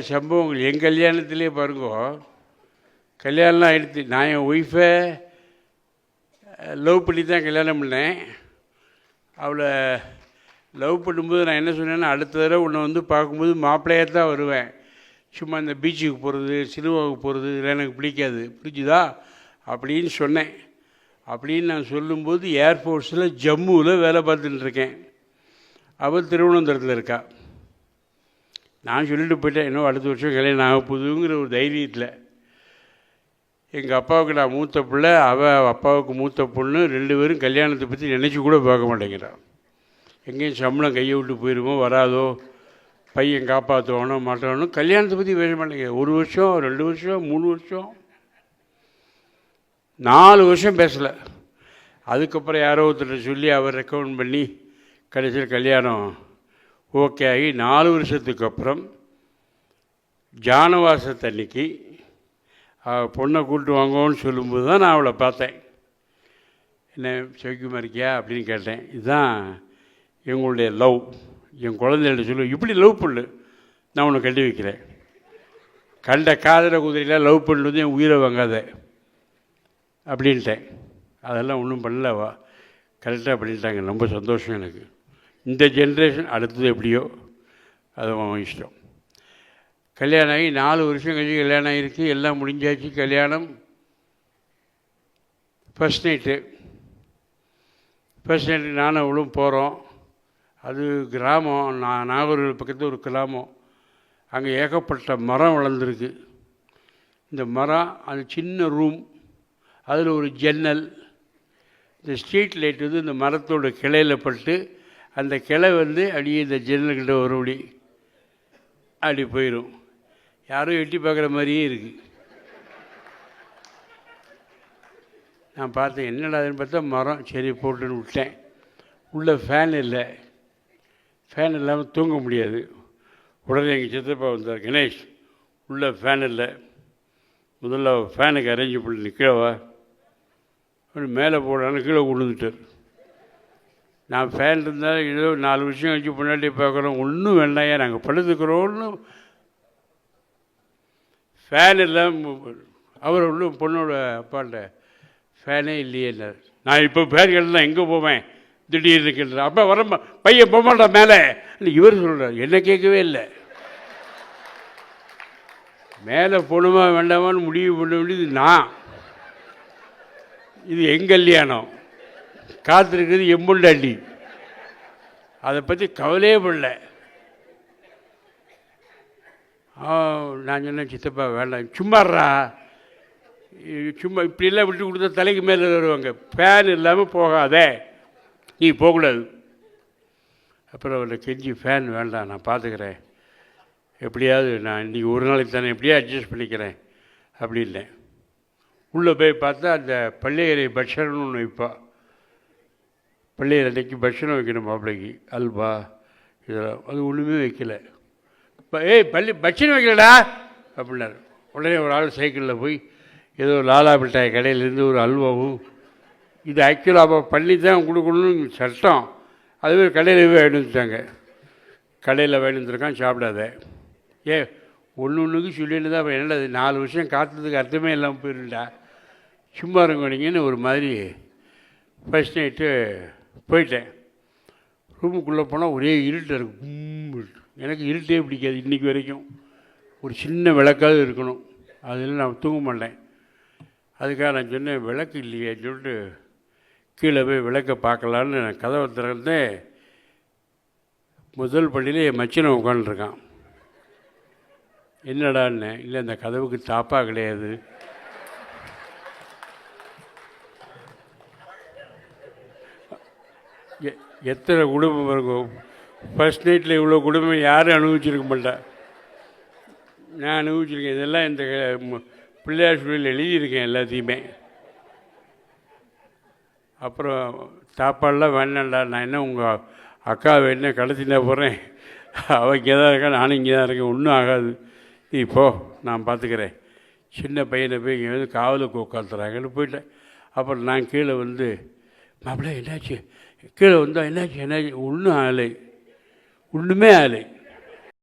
சம்பவங்கள். என் கல்யாணத்திலே பாருங்க கல்யாணம்லாம் ஆகிடுச்சு நான் என் ஒய்ஃபை லவ் பண்ணி தான் கல்யாணம் பண்ணேன். அவளை லவ் பண்ணும்போது நான் என்ன சொன்னேன்னா அடுத்த தடவை உன்னை வந்து பார்க்கும்போது மாப்பிள்ளையாக தான் வருவேன். சும்மா இந்த பீச்சுக்கு போகிறது சிலுவாவுக்கு போகிறது இதெல்லாம் எனக்கு பிடிக்காது. பிடிக்குதா அப்படின்னு சொன்னேன். அப்படின்னு நான் சொல்லும்போது ஏர்ஃபோர்ஸில் ஜம்முவில் வேலை பார்த்துட்டுருக்கேன் அவள் திருவனந்தபுரத்தில் இருக்கா. நான் சொல்லிட்டு போயிட்டேன் இன்னும் அடுத்த வருஷம் கல்யாணம் ஆக போகுதுங்கிற ஒரு தைரியத்தில். எங்கள் அப்பாவுக்கு நான் மூத்த பிள்ளை அவள் அப்பாவுக்கு மூத்த பொண்ணு ரெண்டு பேரும் கல்யாணத்தை பற்றி நினச்சி கூட பார்க்க மாட்டேங்கிறான் எங்கேயும் சம்பளம் கையை விட்டு போயிடுமோ வராதோ பையன் காப்பாற்றுவானோ மாட்டானோ கல்யாணத்தை பற்றி பேச மாட்டேங்க ஒரு வருஷம் ரெண்டு வருஷம் மூணு வருஷம் நாலு வருஷம் பேசலை. அதுக்கப்புறம் யாரோ ஒருத்தர் சொல்லி அவர் ரெக்கமெண்ட் பண்ணி கடைசியில் கல்யாணம் ஓகே ஆகி நாலு வருஷத்துக்கு அப்புறம் ஜானவாசத்தன்னைக்கு அவ பொண்ணை கூப்பிட்டு வாங்கன்னு சொல்லும்போது தான் நான் அவளை பார்த்தேன். என்ன சௌக்கியமாக இருக்கியா அப்படின்னு கேட்டேன். இதுதான் எங்களுடைய லவ். என் குழந்தைகிட்ட சொல்லு இப்படி லவ் பண்ணு. நான் உன்னை கட்டி வைக்கிறேன். கண்ட காதல குதிரையில் லவ் பண்ணுறது என் உயிரை வாங்காத. அப்படின்ட்டேன். அதெல்லாம் ஒன்றும் பண்ணலவா? கரெக்டாக பண்ணிட்டாங்க. ரொம்ப சந்தோஷம் எனக்கு. இந்த ஜென்ரேஷன் அடுத்தது எப்படியோ அது அவன் இஷ்டம். கல்யாணம் ஆகி நாலு வருஷம் கழிச்சு கல்யாணம் ஆகிருக்கு எல்லாம் முடிஞ்சாச்சு கல்யாணம். ஃபஸ்ட் நைட்டு ஃபஸ்ட் நைட்டு நானும் அவளும் போகிறோம் அது கிராமம் நான் நாகூர் பக்கத்தில் ஒரு கிராமம். அங்கே ஏகப்பட்ட மரம் வளர்ந்துருக்கு. இந்த மரம் அது சின்ன ரூம் அதில் ஒரு ஜன்னல். இந்த ஸ்ட்ரீட் லைட் வந்து இந்த மரத்தோட கிளையில் பட்டு அந்த கிளை வந்து அப்படியே இந்த ஜன்னல்கிட்ட வரும்படி அப்படி போயிடும் யாரும் எட்டி பார்க்குற மாதிரியே இருக்குது நான் பார்த்தேன் என்னடா அதுன்னு பார்த்தா மரம். சரி போட்டுன்னு விட்டேன். உள்ளே ஃபேன் இல்லை. ஃபேன் இல்லாமல் தூங்க முடியாது. உடனே எங்கள் சித்தப்பா வந்தார் கணேஷ் உள்ளே ஃபேன் இல்லை. முதல்ல ஃபேனுக்கு அரேஞ்ச் பண்ணி கீழே வா மேலே போடான்னு கீழே விழுந்துட்டார் நான் ஃபேன் இருந்தால் ஏதோ நாலு விஷயம் வச்சு பொண்டாட்டி பார்க்குறோம் ஒன்றும் வேண்டாயா நாங்கள் படுத்துக்கிறோன்னு ஃபேன் இல்லாமல் அவர் உள்ள பொண்ணோட அப்பாண்ட ஃபேனே இல்லையேன்னார் நான் இப்போ ஃபேன் தான் எங்கே போவேன்? திடீர்னு கேட்டு அப்போ வர பையன் போக மாட்டான் மேலே இவர் சொல்கிறார் என்ன கேட்கவே இல்லை. மேலே போகணுமா வேண்டாமான்னு முடிவு பண்ண வேண்டியது நான். இது எங்க கல்யாணம்? காத்திருக்கிறது எம்புண்டாண்டி அதை பற்றி கவலையே பண்ணல நான் சொன்னேன் சித்தப்பா வேண்டாம். சும்மாறா சும்மா இப்படிலாம் விட்டு கொடுத்தா தலைக்கு மேலே வருவாங்க. ஃபேன் இல்லாமல் போகாதே. நீ போகக்கூடாது. அப்புறம் அவரை கெஞ்சி ஃபேன் வேண்டாம் நான் பார்த்துக்கிறேன். எப்படியாவது நான் இன்றைக்கி ஒரு நாளைக்கு தானே எப்படியா அட்ஜஸ்ட் பண்ணிக்கிறேன். அப்படி இல்லை. உள்ளே போய் பார்த்தா அந்த பள்ளியறை பட்சணம்னு ஒன்று வைப்பா. பள்ளியில் அன்னைக்கு பட்சணம் வைக்கணும் மாப்பிள்ளைக்கு அல்வா இதெல்லாம். அது ஒன்றுமே வைக்கல. இப்போ ஏய் பள்ளி பட்சணம் வைக்கலடா அப்படின்னாரு. உடனே ஒரு ஆள் சைக்கிளில் போய் ஏதோ லாலா மிட்டாய் கடையிலேருந்து ஒரு அல்வாவும் இது ஆக்சுவலாக அப்போ பள்ளி தான் கொடுக்கணும்னு சட்டம். அதுவே கடையில் போய் வாங்கிட்டு வந்துட்டாங்க. கடையில் வாங்கிட்டு வந்துருக்கான் சாப்பிடாத. ஏ ஒன்று ஒன்றுக்கு சொல்லிட்டு தான் என்னடா அது நாலு வருஷம் காத்துறதுக்கு அர்த்தமே இல்லாமல் போயிருந்தா சும்மா இருங்கன்னு ஒரு மாதிரி ஃபஸ்ட் நைட்டு போயிட்டேன். ரூமுக்குள்ளே போனால் ஒரே இருட்டு இருக்கும் எனக்கு இருட்டே பிடிக்காது இன்றைக்கி வரைக்கும். ஒரு சின்ன விளக்காவது இருக்கணும். அதில் நான் தூங்க மாட்டேன். அதுக்காக நான் சொன்னேன் விளக்கு இல்லையே சொல்லிட்டு கீழே போய் விளக்கை பார்க்கலான்னு நான் கதவை திறந்தேன். முதல் பள்ளியில் என் மச்சினை உட்காந்துருக்கான் என்னடான்னு? இல்லை அந்த கதவுக்கு தாப்பா கிடையாது. எத்தனை குடும்பம் இருக்கும் ஃபர்ஸ்ட் நைட்டில் இவ்வளோ குடும்பம் யாரும் அனுபவிச்சிருக்க மாட்டா. நான் அனுபவிச்சிருக்கேன். இதெல்லாம் இந்த பிள்ளையார் சூழலில் எழுதியிருக்கேன் எல்லாத்தையுமே. அப்புறம் சாப்பாடெலாம் வேண்டாம்டா நான் என்ன உங்கள் அக்கா என்ன கடத்தினா போகிறேன் அவள் இங்கே தான் இருக்கா நானும் இங்கே தான் இருக்கேன். ஒன்றும் ஆகாது. நீ போ நான் பார்த்துக்கிறேன் சின்ன பையனை போய் இங்கே வந்து காவலுக்கு உட்காந்துறாங்கன்னு போயிட்டேன். அப்புறம் நான் கீழே வந்து மாப்பிள்ளை என்னாச்சு? கீழே வந்தால் என்னாச்சு என்னாச்சு ஒன்றும் ஆலை ஒன்றுமே ஆலை